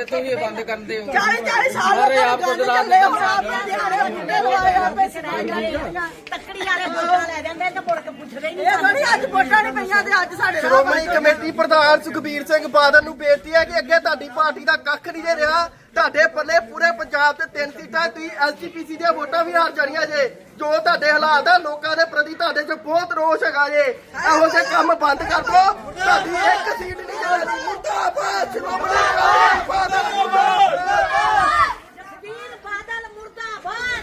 ਤੁਸੀਂ ਇਹ ਬੰਦ ਕਰਦੇ ਹੋ। 40 40 ਸਾਲ ਹੋ ਆਪ ਗਏ ਤੋਂ ਚੱਲੇ ਦਲਾਲ ਹੁਣ ਆਪਣੇ ਦਿਹਾੜੇ ਮੁੰਡੇ ਲਵਾਏ ਤੱਕੜੀ ਵਾਲੇ ਵੋਟਾਂ ਲੈ ਜਾਂਦੇ ਤੇ ਮੁੜ ਕੇ ਪੁੱਛਦੇ ਹੀ ਨਹੀਂ ਇਹ ਥੋੜੀ ਅੱਜ ਵੋਟਾਂ ਨਹੀਂ ਪਈਆਂ ਤੇ ਅੱਜ ਸਾਡੇ ਸ਼੍ਰੋਮਣੀ ਕਮੇਟੀ ਪ੍ਰਧਾਨ ਸੁਖਬੀਰ ਸਿੰਘ ਬਾਦਲ ਨੂੰ ਬੇਨਤੀ ਹੈ ਕਿ ਅੱਗੇ ਤੁਹਾਡੀ ਪਾਰਟੀ ਦਾ ਕੱਖ ਨਹੀਂ ਜੇ ਰਿਹਾ ਤੁਹਾਡੇ ਪੱਲੇ ਪੂਰੇ ਪੰਜਾਬ ਤੇ ਤਿੰਨ ਸੀਟਾਂ ਤੁਸੀਂ ਐਲਸੀਪੀਸੀ ਦੀਆਂ ਵੋਟਾਂ ਵੀ ਹਾਰ ਜਾਣੀਆਂ ਜੇ। ਜੋ ਤੁਹਾਡੇ ਹਾਲਾਤ ਆ ਲੋਕਾਂ ਦੇ ਪ੍ਰਤੀ ਤੁਹਾਡੇ 'ਚ ਬਹੁਤ ਰੋਸ਼ ਹੈਗਾ ਜੇ। ਇਹੋ ਜਿਹੇ ਕੰਮ ਬੰਦ ਕਰ ਦਿਓ ਤੁਹਾਡੀ ਇੱਕ ਸੀਟ ਨਹੀਂ ਜਾਣੀ ਮੁਰਦਾਬਾਦ ਸ਼੍ਰੋਮਣੀ ਕਮੇਟੀ ਬਾਦਲ ਮੁਰਦਾਬਾਦ ਜਸਵੀਰ ਬਾਦਲ ਮੁਰਦਾਬਾਦ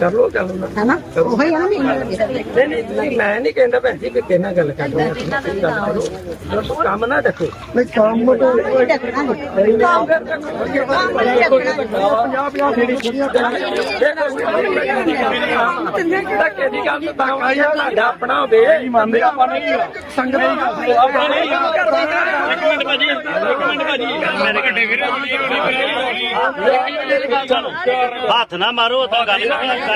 ਚਲੋ ਚਲੋ ਹੈ ਨਾ ਉਹੀ ਆ ਨਾ ਮੇਰੀ ਨਹੀਂ ਮੈਂ ਨਹੀਂ ਕਹਿੰਦਾ ਭੈਣ ਜੀ ਕਿ ਕਿਹਨਾਂ ਗੱਲ ਹੈ ਕਰੋ ਜੋ ਕੰਮ ਨਾ ਦੇਖੋ ਨਹੀਂ ਕੰਮ ਤਾਂ ਧੱਕੇ ਦੀ ਗੱਲ ਤਾਂ ਆਈ ਆ ਸਾਡਾ ਆਪਣਾ ਹੋਵੇ ਮੰਨਦੇ ਆਪਾਂ ਨਹੀਂ ਸੰਗਤ ਆਪਣਾ ਨਹੀਂ ਇੱਕ ਮਿੰਟ ਭਾਜੀ ਇੱਕ ਮਿੰਟ ਭਾਜੀ ਮੇਰੇ ਘੱਟੇ ਵੀਰੇ ਹੱਥ ਨਾ ਮਾਰੋ ਤਾਂ ਗੱਲ ਕਰ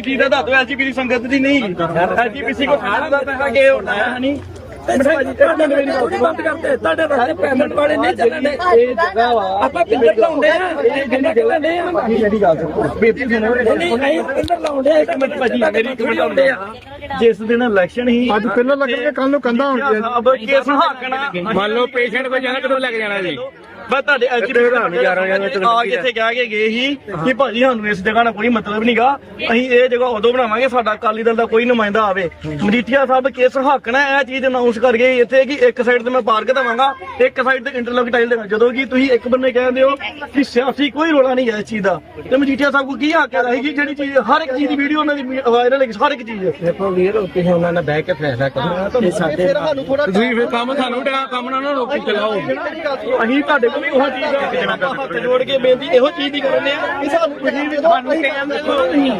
ਚੀਜ਼ ਦਾ ਦੱਸ ਦੋ ਐਲਜੀਪੀਸੀ ਸੰਗਤ ਦੀ ਨਹੀਂ। ਐਲਜੀਪੀਸੀ ਕੋ ਖਾਣਾ ਦਾ ਪੈਸਾ ਕਿ ਹੋਣਾ ਹੈ ਨਹੀਂ। ਬੰਦ ਕਰਦੇ ਤੁਹਾਡੇ ਸਾਰੇ ਪੈਮੈਂਟ ਵਾਲੇ ਨਹੀਂ ਚੱਲਣੇ। ਇਹ ਜਗ੍ਹਾ ਵਾ ਆਪਾਂ ਪਿੰਡਰ ਲਾਉਂਦੇ ਆ ਇਹ ਜਿੰਨੇ ਚੱਲਣੇ ਆ? ਜਿਹੜੀ ਗੱਲ ਬੇਤੀ ਸੁਣੋ ਨਹੀਂ ਪਿੰਡਰ ਲਾਉਂਦੇ ਆ ਇੱਕ ਮਿੰਟ ਭਾਜੀ ਮੇਰੀ ਇੱਕ ਮਿੰਟ ਲਾਉਂਦੇ ਆ। ਜਿਸ ਦਿਨ ਇਲੈਕਸ਼ਨ ਹੀ ਅੱਜ ਪਹਿਲਾਂ ਲੱਗਣਗੇ ਕੱਲ ਨੂੰ ਕੰਧਾਂ ਹੋਣਗੀਆਂ। ਅਬ ਕੇਸ ਹਾਕਣਾ। ਮੰਨ ਲਓ ਪੇਸ਼ੈਂਟ ਕੋ ਜਾਣਾ ਕਦੋਂ ਲੱਗ ਜਾਣਾ ਜੀ? ਬਸ ਤੁਹਾਡੇ ਐਲਜੀਪੀਸੀ ਆ ਜਿੱਥੇ ਕਹਿ ਕੇ ਗਏ ਸੀ ਕਿ ਭਾਜੀ ਸਾਨੂੰ ਇਸ ਜਗ੍ਹਾ ਨਾਲ ਕੋਈ ਮਤਲਬ ਨਹੀਂਗਾ ਅਸੀਂ ਇਹ ਜਗ੍ਹਾ ਉਦੋਂ ਬਣਾਵਾਂਗੇ ਸਾਡਾ ਅਕਾਲੀ ਦਲ ਦਾ ਕੋਈ ਨੁਮਾਇੰਦਾ ਆਵੇ। ਮਜੀਠੀਆ ਸਾਹਿਬ ਕੇਸ ਹੱਕਣਾ ਇਹ ਚੀਜ਼ ਅਨਾਉਂਸ ਕਰ ਗਏ ਇੱਥੇ ਕਿ ਇੱਕ ਸਾਈਡ ਤੇ ਮੈਂ ਪਾਰਕ ਦੇਵਾਂਗਾ ਇੱਕ ਸਾਈਡ ਤੇ ਇੰਟਰਲੋਕ ਟਾਈਲ ਦੇਵਾਂਗਾ ਜਦੋਂ ਕਿ ਤੁਸੀਂ ਇੱਕ ਬੰਨੇ ਕਹਿੰਦੇ ਹੋ ਕਿ ਸਿਆਸੀ ਕੋਈ ਰੋਲਾ ਨਹੀਂ ਹੈ ਇਸ ਚੀਜ਼ ਦਾ। ਤੇ ਮਜੀਠੀਆ ਸਾਹਿਬ ਕੋ ਕੀ ਹੱਕ ਹੈ ਕਿ ਜਿਹੜੀ ਚੀਜ਼ ਹਰ ਇੱਕ ਚੀਜ਼ ਦੀ ਵੀਡੀਓ ਉਹਨਾਂ ਦੀ ਵਾਇਰਲ ਹੈ ਹਰ ਇੱਕ ਚੀਜ਼। ਦੇਖੋ ਵੀਰ ਤੁਸੀਂ ਉਹਨਾਂ ਨਾਲ ਬਹਿ ਕੇ ਫੈਸਲਾ ਕਰੋ। ਇਹ ਸਾਡੇ ਤੁਸੀਂ ਫਿਰ ਕੰਮ ਸਾਨੂੰ ਡਾ ਕੰਮ ਨਾ ਰੋਕੀ ਚਲਾਓ। ਅਸੀਂ ਤੁਹਾਡੇ ਕੋਲ ਵੀ ਉਹ ਚੀਜ਼ ਆਪਾਂ ਹੱਥ ਜੋੜ ਕੇ ਬੇਨਤੀ ਇਹੋ ਚੀਜ਼ ਦੀ ਕਰਨੇ ਆ। ਕਿ ਸਾਨੂੰ ਤੁਸੀਂ ਵੀ ਤੁਹਾਨੂੰ ਟਾਈਮ ਦੇਖੋ ਤੁਸੀਂ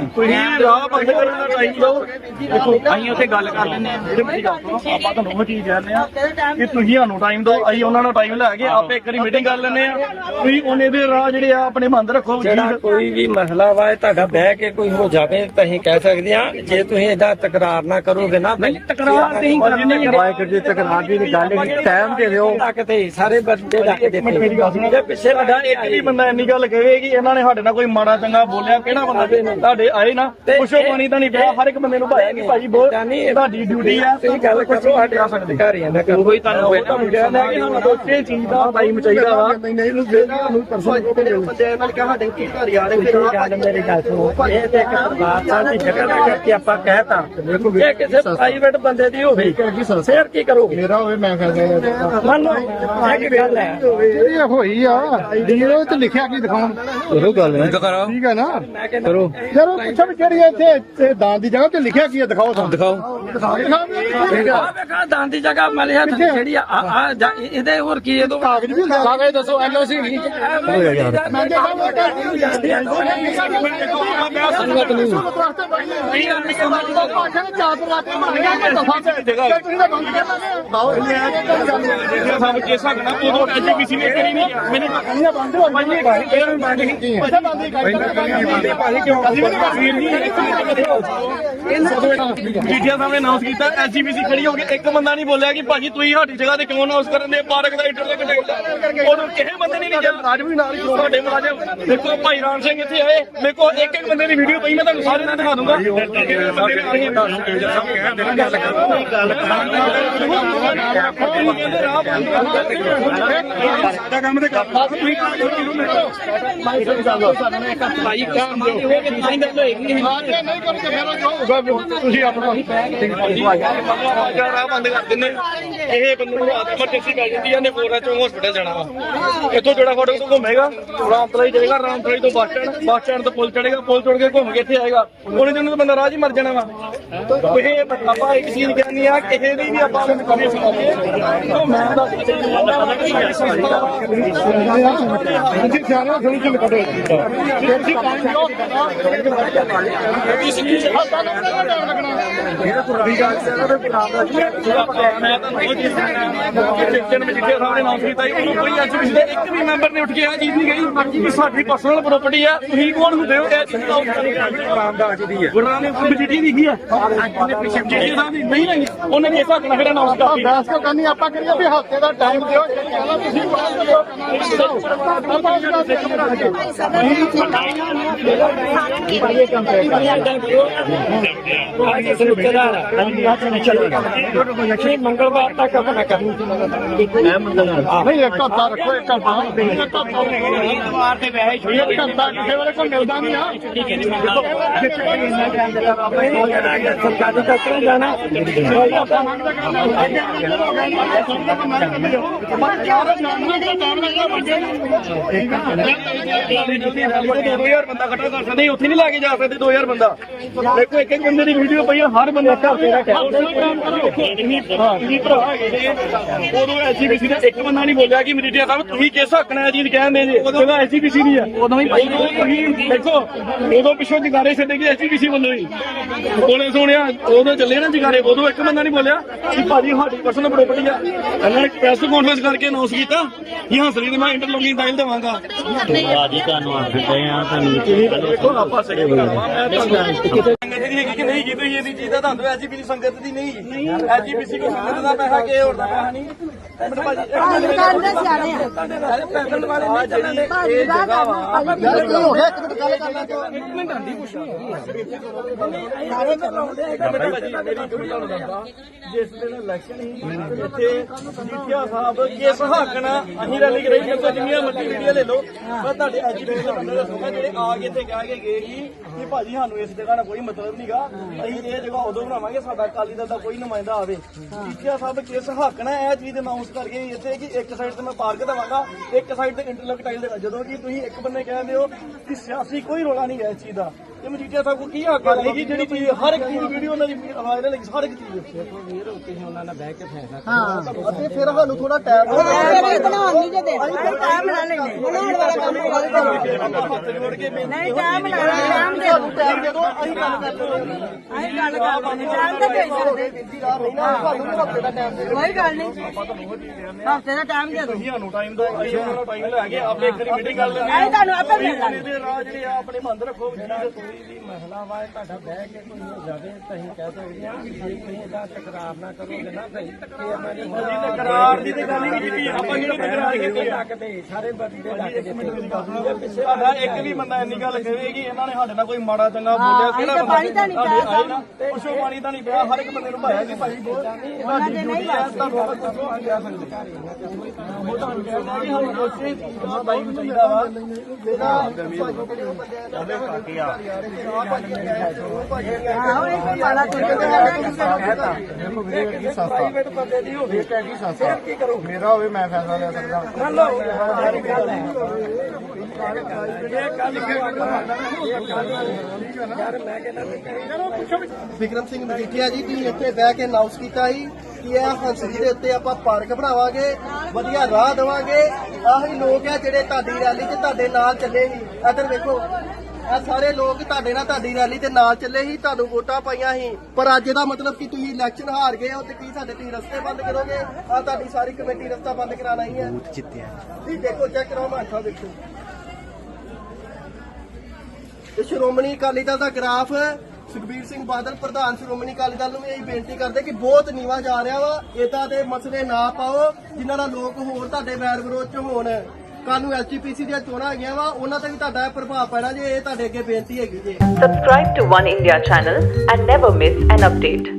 ਰਾਹ ਬੰਦ ਕਰਨ ਦਾ ਟਾਈਮ ਦਿਓ। ਦੇਖੋ ਅਸੀਂ ਉੱਥੇ ਗੱਲ ਕਰ ਲੈਂਦੇ ਆ ਜਿਹੜੇ ਮੇਰੀ ਗੱਲ ਸੁਣੋ ਆਪਾਂ ਤੁਹਾਨੂੰ ਉਹ ਚੀਜ਼ ਕਹਿੰਦੇ ਆ ਕਿ ਤੁਸੀਂ ਸਾਨੂੰ ਟਾਈਮ ਦਿਓ ਅਸੀਂ ਉਹਨਾਂ ਨੂੰ ਟਾਈਮ ਲੈ ਕੇ ਆਪੇ ਇੱਕ ਵਾਰੀ ਮੀਟਿੰਗ ਕਰ ਲੈਂਦੇ ਆ ਤੁਸੀਂ ਉਹਨੇ ਦੇ ਰਾਹ ਜਿਹੜੇ ਆ ਆਪਣੇ ਬੰਦ ਰੱਖੋ ਜਿਹੜਾ ਕੋਈ ਵੀ ਮਸਲਾ ਵਾ ਤੁਹਾਡਾ ਬਹਿ ਕੇ ਕੋਈ ਹੋ ਜਾਵੇ ਤਾਂ ਅਸੀਂ ਕਹਿ ਸਕਦੇ ਹਾਂ ਜੇ ਤੁਸੀਂ ਇਹਦਾ ਤਕਰਾਰ ਨਾ ਕਰੋਗੇ ਨਾ ਨਹੀਂ ਤਕਰਾਰ ਨਹੀਂ ਕਰਨੀ। ਵਾਹਿਗੁਰੂ ਜੀ ਤਕਰਾਰ ਦੀ ਗੱਲ ਨਹੀਂ ਟਾਈਮ ਦੇ ਦਿਓ। ਕਿਤੇ ਸਾਰੇ ਬੰਦੇ ਮੇਰੀ ਗੱਲ ਸੁਣੋ। ਜੇ ਪਿੱਛੇ ਸਾਡਾ ਇੱਕ ਵੀ ਬੰਦਾ ਇੰਨੀ ਗੱਲ ਕਹੇ ਕਿ ਇਹਨਾਂ ਨੇ ਸਾਡੇ ਨਾਲ ਕੋਈ ਮਾੜਾ ਚੰਗਾ ਬੋਲਿਆ ਕਿਹੜਾ ਬੰਦਾ ਤੁਹਾਡੇ ਆਏ ਨਾ ਪੁੱਛੋ ਪਾਣੀ ਤਾਂ ਨਹੀਂ ਪਿਆ ਹਰ ਇੱਕ ਬੰਦੇ ਨੂੰ ਭਾਇਆ ਕਿ ਭਾਜੀ ਬਹੁਤ ਤੁਹਾਡੀ ਡਿਊਟੀ ਆ ਤੁਸੀਂ ਗੱਲ ਕਰੋ ਸਾਡੇ ਅਧਿਕਾਰੀਆਂ ਦਾ ਕਰੋ ਕੋਈ ਤੁਹਾਨੂੰ ਉਹ ਤੁਹਾਨੂੰ ਕਹਿੰਦਾ ਕਿ ਸਾਨੂੰ ਦੋਸਤੇ ਚੀਜ਼ ਦਾ ਟਾਈਮ ਚਾਹੀਦਾ ਵਾ। ਨਹੀਂ ਨਹੀਂ ਨੂੰ ਦੇ ਨੂੰ ਪਰਸੋਂ ਬੰਦੇ ਨਾਲ ਕਿਹਾ ਸਾਡੇ ਕੀ ਘਰ ਆ ਰਹੇ ਇਹ ਗੱਲ ਮੇਰੀ ਗੱਲ ਸੁਣੋ। ਇਹ ਤੇ ਇੱਕ ਸਰਦਾਰ ਸਾਹਿਬ ਦੀ ਜਗ੍ਹਾ ਦਾ ਕਰਕੇ ਆਪਾਂ ਕਹਿਤਾ ਇਹ ਕਿਸੇ ਪ੍ਰਾਈਵੇਟ ਬੰਦੇ ਦੀ ਹੋਵੇ ਫੇਰ ਕੀ ਕਰੋਗੇ? ਮੇਰਾ ਹੋਵੇ ਮੈਂ ਕਹਿੰਦਾ ਮੰਨ ਲਓ ਇਹ ਕੀ ਗੱਲ ਹੈ। ਇਹ ਹੋਈ ਆ ਡੀਓ ਤੇ ਲਿਖਿਆ ਕੀ ਦਿਖਾਉਣ ਕਰੋ ਗੱਲ ਨਹੀਂ ਕਰੋ ਠੀਕ ਹੈ ਨਾ ਕਰੋ ਯਾਰ ਪੁੱਛੋ ਵੀ ਕਿਹੜੀ ਹੈ ਇੱਥੇ ਇੱਥੇ ਦਾਨ ਦੀ ਜਗ੍ਹਾ ਤੇ ਲਿਖਿਆ ਕੀ ਹੈ ਦਿਖਾਓ ਸਾਨੂੰ ਦਿਖਾਓ ਆ ਵੇਖਾ ਦਾਨ ਦੀ ਜਗ੍ਹਾ ਮਲਿਆ ਜਿਹੜੀ ਆ ਆ ਜਾ- ਇਹਦੇ ਹੋਰ ਕੀ ਇਹ ਤੋਂ ਕਾਗਜ਼ ਵੀ ਹੁੰਦਾ ਕਾਗਜ਼ ਦੱਸੋ ਐਲਓਸੀ ਨਹੀਂ ਮੈਂ ਜੇ ਸੰਗਤ ਨਹੀਂ ਸਾਨੂੰ ਕੇਸ ਸਕਣਾ ਉਦੋਂ ਐਜੀਪੀਸੀ ਨੇ ਕਰੀ ਨਹੀਂ ਮੈਨੂੰ ਭਾਜੀ ਇਹ ਵੀ ਬੰਦ ਹੀ ਭਾਜੀ ਕਿਉਂ? ਵੀਰ ਜੀ। ਜੀਠੀਆ ਸਾਹਿਬ ਨੇ ਅਨਾਉਂਸ ਕੀਤਾ ਐਜੀਪੀਸੀ ਖੜੀ ਹੋ ਕੇ ਇੱਕ ਬੰਦਾ ਨਹੀਂ ਬੋਲਿਆ ਕਿ ਭਾਜੀ ਤੁਸੀਂ ਸਾਡੀ ਜਗ੍ਹਾ ਤੇ ਕਿਉਂ ਅਨਾਉਂਸ ਕਰਨ ਦੇ ਪਾਰਕ ਦਾ ਇੰਟਰ ਦੇ ਕੰਟੈਕਟ ਉਦੋਂ ਕਿਸੇ ਬੰਦੇ ਨੇ ਨਹੀਂ ਕਿਹਾ ਰਾਜ ਵੀ ਨਾਲ ਤੁਹਾਡੇ ਮੁਲਾਜ਼ਮ ਦੇਖੋ ਭਾਈ ਰਾਮ ਸਿੰਘ ਇੱਥੇ ਆਏ। ਮੇਰੇ ਕੋਲ ਇੱਕ ਇੱਕ ਬੰਦੇ ਦੀ ਵੀਡੀਓ ਪਈ ਮੈਂ ਤੁਹਾਨੂੰ ਸਾਰੇ ਨਾਲ ਦਿਖਾ ਦੂੰਗਾ। ਸਾਡਾ ਕੰਮ ਤੇ ਕਰਦਾ ਤੁਸੀਂ ਭਾਈ ਕੰਮ ਕਿ ਤੁਸੀਂ ਦੱਸੋ ਨਹੀਂ ਕਰੋਗੇ ਮੇਰਾ ਜੋ ਹੋਊਗਾ ਤੁਸੀਂ ਆਪਣਾ ਰਾਹ ਬੰਦ ਕਰ ਦਿੰਨੇ ਇਹ ਬੰਦੇ ਨੂੰ ਐਮਰਜੈਂਸੀ ਪੈ ਜਾਂਦੀ ਹੈ ਨੇ ਫੋਰਾ ਚੋਂ ਹਸਪੀਟਲ ਜਾਣਾ ਵਾ। ਇੱਥੋਂ ਜਿਹੜਾ ਫੋਟੋ ਤੋਂ ਘੁੰਮੇਗਾ। ਰਾਮਤਲਾਈ ਜਾਏਗਾ ਰਾਮਤਲਾਈ ਤੋਂ ਬੱਸ ਸਟੈਂਡ ਬੱਸ ਸਟੈਂਡ ਤੋਂ ਪੁਲ ਚੜੇਗਾ ਪੁਲ ਚੜ ਕੇ ਘੁੰਮ ਕੇ ਇੱਥੇ ਆਏਗਾ। ਉਹਨੇ ਦਿਨ ਨੂੰ ਬੰਦਾ ਰਾਹ 'ਚ ਹੀ ਮਰ ਜਾਣਾ ਵਾ। ਇਹ ਆਪਾਂ ਇੱਕ ਚੀਜ਼ ਕਹਿੰਦੀ ਆ ਕਿਸੇ ਦੀ ਵੀ ਆਪਾਂ ਕਮੀ ਸੁਣਾਈਏ ਤਾਂ ਮੈਂ ਦੱਸ ਮੈਂ ਤਾਂ ਉਹ ਚੀਜ਼ ਸੈਕਸ਼ਨ ਵਿੱਚ ਜਿੱਥੇ ਸਾਹਿਬ ਨੇ ਕੀਤਾ ਸੀ ਉਹਨੂੰ ਕੋਈ ਐਕਸੀਬਿਸ਼ਨ ਦੇ ਇੱਕ ਵੀ ਮੈਂਬਰ ਨੇ ਉੱਠ ਕੇ ਆ ਚੀਜ਼ ਨਹੀਂ ਗਈ ਕਿ ਸਾਡੀ ਪਰਸਨਲ ਪ੍ਰਾਪਰਟੀ ਹੈ ਤੁਸੀਂ ਕੌਣ ਹੁੰਦੇ ਹੋ ਇਹ ਚੀਜ਼ ਦਾ ਰਾਮਦਾਸ ਦੀ ਹੈ ਗੁਰੂ ਨਾਨਕ ਕਮੇਟੀ ਦੀ ਕੀ ਹੈ ਜਿਹੜੀ ਸਾਹਿਬ ਦੀ ਨਹੀਂ ਨਹੀਂ ਉਹਨੇ ਕਿਸ ਹੱਕ ਨਾਲ ਖੜਾ ਨਾਮ ਕਰਤੀ ਬਹਿਸ ਕਿਉਂ ਕਰਨੀ ਆਪਾਂ ਕਰੀਏ ਵੀ ਹਫ਼ਤੇ ਦਾ ਟਾਈਮ ਦਿਓ ਪਹਿਲਾਂ ਤੁਸੀਂ ਬਾਤ मंगलवार तक अपना कर जाना 2000 ਬੰਦਾ। ਇਕੱਠਾ ਕਰ ਸਕਦੇ ਉੱਥੇ ਨਹੀਂ ਲੈ ਕੇ ਜਾ ਸਕਦੇ 2000 ਬੰਦਾ। ਦੇਖੋ ਇੱਕ ਇੱਕ ਬੰਦੇ ਦੀ ਵੀਡੀਓ ਪਈ ਆ ਜੀ ਚੱਲੇ ਨਾ ਜਗਾਰੇ ਉਦੋਂ ਇੱਕ ਬੰਦਾ ਨਹੀਂ ਬੋਲਿਆ ਕਿ ਭਾਜੀ ਸਾਡੀ ਆ। ਇਹਨਾਂ ਨੇ ਕੀਤਾ ਕਿ ਹੰਸਲੀ ਦੀ ਮੈਂ ਇੰਟਰਲੋਕਿੰਗ ਫਾਈਲ ਦੇਵਾਂਗਾ। ਬਾਜੀ ਤੁਹਾਨੂੰ ਆਖਦੇ ਆ ਤੁਹਾਨੂੰ ਦੇਖੋ ਆਪਾਂ ਸਹੀ ਬਣਾਵਾ ਮੈਂ ਤੁਹਾਨੂੰ ਸੰਗਤ ਦੀ ਹੈਗੀ ਕਿ ਨਹੀਂ ਜੀ ਤੁਸੀਂ ਇਹਦੀ ਚੀਜ਼ ਦਾ ਤੁਹਾਨੂੰ ਐਜੀਪੀਸੀ ਸੰਗਤ ਦੀ ਨਹੀਂ ਐਜੀਪੀਸੀ ਕੋ ਸੰਗਤ ਦਾ ਪੈਸਾ ਕਿ ਹੋਰ ਦਾ ਪੈਸਾ ਨਹੀਂ? ਭਾਜੀ ਇੱਕ ਮਿੰਟ ਅਰੇ ਪੈਦਲ ਵਾਲੇ ਨਹੀਂ ਚੱਲਦੇ ਭਾਜੀ ਦਾ ਕਰਨਾ ਯਾਰ ਕੀ ਹੋ ਗਿਆ ਇੱਕ ਮਿੰਟ ਗੱਲ ਕਰਨਾ ਕਿਉਂ ਇੱਕ ਮਿੰਟ ਆਂਦੀ ਪੁੱਛੋ ਸਾਰੇ ਕਰ ਲਾਉਂਦੇ ਆ ਭਾਜੀ ਮੇਰੀ ਇੱਕ ਮਿੰਟ ਤੁਹਾਨੂੰ ਦੱਸਦਾ ਜਿਸ ਦਿਨ ਇਲੈਕਸ਼ਨ ਸੀ ਇੱਥੇ ਜੀਠੀਆ ਸਾਹਿਬ ਕਿਸ ਹੱਕ ਨਾਲ ਅਸੀਂ ਰੈਲੀ ਕਰਾਈ ਮੇਰੇ ਜਿੰਨੀਆਂ ਮਰਜ਼ੀ ਵੀਡੀਓ ਲੈ ਲਓ। ਪਰ ਤੁਹਾਡੇ ਐਜੂਕੇਸ਼ਨ ਦੇ ਬੰਦੇ ਦੱਸੂਗਾ ਜਿਹੜੇ ਆ ਕੇ ਇੱਥੇ ਕਹਿ ਕੇ ਗਏ ਸੀ ਕਿ ਭਾਜੀ ਸਾਨੂੰ ਇਸ ਜਗ੍ਹਾ ਨਾਲ ਕੋਈ ਮਤਲਬ ਨਹੀਂਗਾ ਅਸੀਂ ਇਹ ਜਗ੍ਹਾ ਉਦੋਂ ਬਣਾਵਾਂਗੇ ਸਾਡਾ ਅਕਾਲੀ ਦਲ ਦਾ ਕੋਈ ਨੁਮਾਇੰਦਾ ਆਵੇ। ਜੀਠੀਆ ਸਾਹਿਬ ਕਿਸ ਹੱਕ ਨਾਲ ਇਹ ਚੀਜ਼ ਅਨਾਉਂਸ ਕਰਕੇ ਗਏ ਇੱਥੇ ਕਿ ਇੱਕ ਸਾਈਡ ਤੇ ਮੈਂ ਪਾਰਕ ਦੇਵਾਂਗਾ ਇੱਕ ਸਾਈਡ ਤੇ ਇੰਟਰਲੋਕ ਟਾਈਲ ਦੇਵਾਂ ਜਦੋਂ ਕਿ ਤੁਸੀਂ ਇੱਕ ਬੰਦੇ ਕਹਿੰਦੇ ਹੋ ਕਿ ਸਿਆਸੀ ਕੋਈ ਰੋਲਾ ਨਹੀਂ ਹੈ ਇਸ ਚੀਜ਼ ਦਾ। ਤੇ ਮਜੀਠੀਆ ਸਾਹਿਬ ਕੋ ਕੀ ਹੱਕ ਹੈ? ਕਿ ਜਿਹੜੀ ਚੀਜ਼ ਹਰ ਇੱਕ ਚੀਜ਼ ਦੀ ਵੀਡੀਓ ਉਹਨਾਂ ਦੀ ਵਾਇਰਲ ਹੈ ਹਰ ਇੱਕ ਚੀਜ਼। ਅਤੇ ਫਿਰ ਸਾਨੂੰ ਥੋੜਾ ਟਾਈਮ ਲੈਣੇ ਬਣਾਉਣ ਵਾਲਾ ਕੰਮ ਕਰੋ ਨਹੀਂ ਟਾਈਮ ਲੈਣਾ ਟਾਈਮ ਦੇ ਦਿਓ। ਟਾਈਮ ਦੇ ਦਿਓ ਅਸੀਂ ਗੱਲ ਕਰਦੇ ਹਾਂ। ਅਸੀਂ ਗੱਲ ਕਰਦੇ ਟਾਈਮ ਤਾਂ ਦੇ ਸਕਦੇ ਬੇਨਤੀ ਰਾਹ ਰਹਿਣਾ ਤੁਹਾਨੂੰ ਵੀ ਹਫ਼ਤੇ ਦਾ ਟਾਈਮ ਦੇ ਦਿਓ ਕੋਈ ਗੱਲ ਨਹੀਂ। ਹਫ਼ਤੇ ਦਾ ਟਾਈਮ ਦੇ ਦਿਓ। ਤੁਸੀਂ ਸਾਨੂੰ ਟਾਈਮ ਦੋ ਅਸੀਂ ਉਹਨਾਂ ਨੂੰ ਟਾਈਮ ਲੈ ਕੇ ਆਪੇ ਇੱਕ ਵਾਰੀ ਮੀਟਿੰਗ ਕਰ ਲੈਂਦੇ ਅਸੀਂ ਤੁਹਾਨੂੰ ਆਪੇ ਮਿਲ ਲਾਂਗੇ। ਦੇ ਰਾਹ ਜਿਹੜੇ ਆ ਆਪਣੇ ਬੰਦ ਰੱਖੋ। ਕੋਈ ਵੀ ਮਸਲਾ ਵਾ ਇਹ ਤੁਹਾਡਾ ਬਹਿ ਕੇ ਕੋਈ ਹੋ ਜਾਵੇ ਤਾਂ ਅਸੀਂ ਕਹਿ ਸਕਦੇ ਹਾਂ ਕਿ ਜੇ ਤੁਸੀਂ ਇਹਦਾ ਤਕਰਾਰ ਨਾ ਸਹੀ ਤੇ ਤਕਰਾਰ ਦੀ ਤੇ ਗੱਲ ਹੀ ਨਹੀਂ ਕੀਤੀ। ਆਪਾਂ ਜਿਹੜੀ ਤਕਰਾਰ ਸਾਡਾ ਇੱਕ ਵੀ ਬੰਦਾ ਇੰਨੀ ਗੱਲ ਕਹੇ ਕਿ ਇਹਨਾਂ ਨੇ ਸਾਡੇ ਨਾਲ ਕੋਈ ਮਾੜਾ ਚੰਗਾ ਬੋਲਿਆ ਪਾਣੀ ਤਾਂ ਨਹੀਂ ਪਿਆ ਸਾਨੂੰ। ਪੁੱਛੋ ਪਾਣੀ ਤਾਂ ਨਹੀਂ ਪਿਆ ਹਰ ਇੱਕ ਬੰਦੇ ਨੂੰ ਭਾਇਆ ਕਿ ਭਾਈ ਉਹਨਾਂ ਦੇ ਨਹੀਂ ਲੱਗ ਤੁਹਾਨੂੰ ਆਪਾਂ ਕੁਝ ਨਹੀਂ ਕਹਿ ਸਕਦੇ ਉਹ ਤੁਹਾਨੂੰ ਕਹਿੰਦਾ ਕਿ ਸਾਨੂੰ ਉਸੇ ਚੀਜ਼ ਦਾ ਟਾਈਮ ਚਾਹੀਦਾ ਵਾ ਆਹੋ ਇਹ ਕੋਈ ਮਾੜਾ ਕੋਈ ਪ੍ਰਾਈਵੇਟ ਬੰਦੇ ਦੀ ਹੋਵੇ ਇੱਕ ਹੈਗੀ ਸੰਸਥਾ ਕੀ ਕਰੋ ਮੇਰਾ ਹੋਵੇ ਮੈਂ ਫੈਸਲਾ ਲੈ ਸਕਦਾ ਵਿਕਰਮ ਸਿੰਘ ਮਜੀਠੀਆ ਜੀ, ਤੁਸੀਂ ਇੱਥੇ ਬਹਿ ਕੇ ਅਨਾਉਂਸ ਕੀਤਾ ਸੀ ਕਿ ਇਹ ਹੰਸਲੀ ਦੇ ਉੱਤੇ ਆਪਾਂ ਪਾਰਕ ਬਣਾਵਾਂਗੇ, ਵਧੀਆ ਰਾਹ ਦੇਵਾਂਗੇ। ਆਹੀ ਲੋਕ ਆ ਜਿਹੜੇ ਤੁਹਾਡੀ ਰੈਲੀ 'ਚ ਤੁਹਾਡੇ ਨਾਲ ਚੱਲੇ ਸੀ। ਵੇਖੋ ਇਹ ਸਾਰੇ ਲੋਕ ਤੁਹਾਡੇ ਨਾਲ ਤੁਹਾਡੀ ਰੈਲੀ ਤੇ ਨਾਲ ਚੱਲੇ ਸੀ ਤੁਹਾਨੂੰ ਵੋਟਾਂ ਪਾਈਆਂ ਸੀ। ਪਰ ਅੱਜ ਇਹਦਾ ਮਤਲਬ ਕਿ ਤੁਸੀਂ ਇਲੈਕਸ਼ਨ ਹਾਰ ਗਏ ਹੋ ਤੇ ਕੀ ਸਾਡੇ ਤੁਸੀਂ ਰਸਤੇ ਬੰਦ ਕਰੋਗੇ? ਆ ਤੁਹਾਡੀ ਸਾਰੀ ਕਮੇਟੀ ਰਸਤਾ ਬੰਦ ਕਰਾਣਾ ਹੀ ਹੈ। ਬੂਥ ਜਿੱਤਿਆ। ਤੁਸੀਂ ਦੇਖੋ ਚੈੱਕ ਕਰਾਓ ਮੈਂ ਅੱਖਾਂ ਦੇਖੋ। ਤੇ ਸ਼੍ਰੋਮਣੀ ਅਕਾਲੀ ਦਲ ਦਾ ਗ੍ਰਾਫ ਸੁਖਬੀਰ ਸਿੰਘ ਬਾਦਲ ਪ੍ਰਧਾਨ ਸ਼੍ਰੋਮਣੀ ਅਕਾਲੀ ਦਲ ਨੂੰ ਵੀ ਇਹ ਬੇਨਤੀ ਕਰਦੇ ਕਿ ਬਹੁਤ ਨੀਵਾ ਜਾ ਰਿਹਾ ਵਾ। ਇਦਾਂ ਦੇ ਮਸਲੇ ਨਾ ਪਾਓ ਜਿਨ੍ਹਾਂ ਨਾਲ ਲੋਕ ਹੋਰ ਤੁਹਾਡੇ ਵੈਰ ਵਿਰੋਧ ਚ ਹੋਣ। ਕੱਲ ਨੂੰ ਐਸਜੀਪੀਸੀ ਦੀਆਂ ਚੋਣਾਂ ਹੈਗੀਆਂ ਵਾ, ਉਹਨਾਂ ਤੇ ਵੀ ਤੁਹਾਡਾ ਪ੍ਰਭਾਵ ਪੈਣਾ ਜੇ, ਇਹ ਤੁਹਾਡੇ ਅੱਗੇ ਬੇਨਤੀ ਹੈਗੀ ਜੇ Subscribe to One India channel and never miss an update.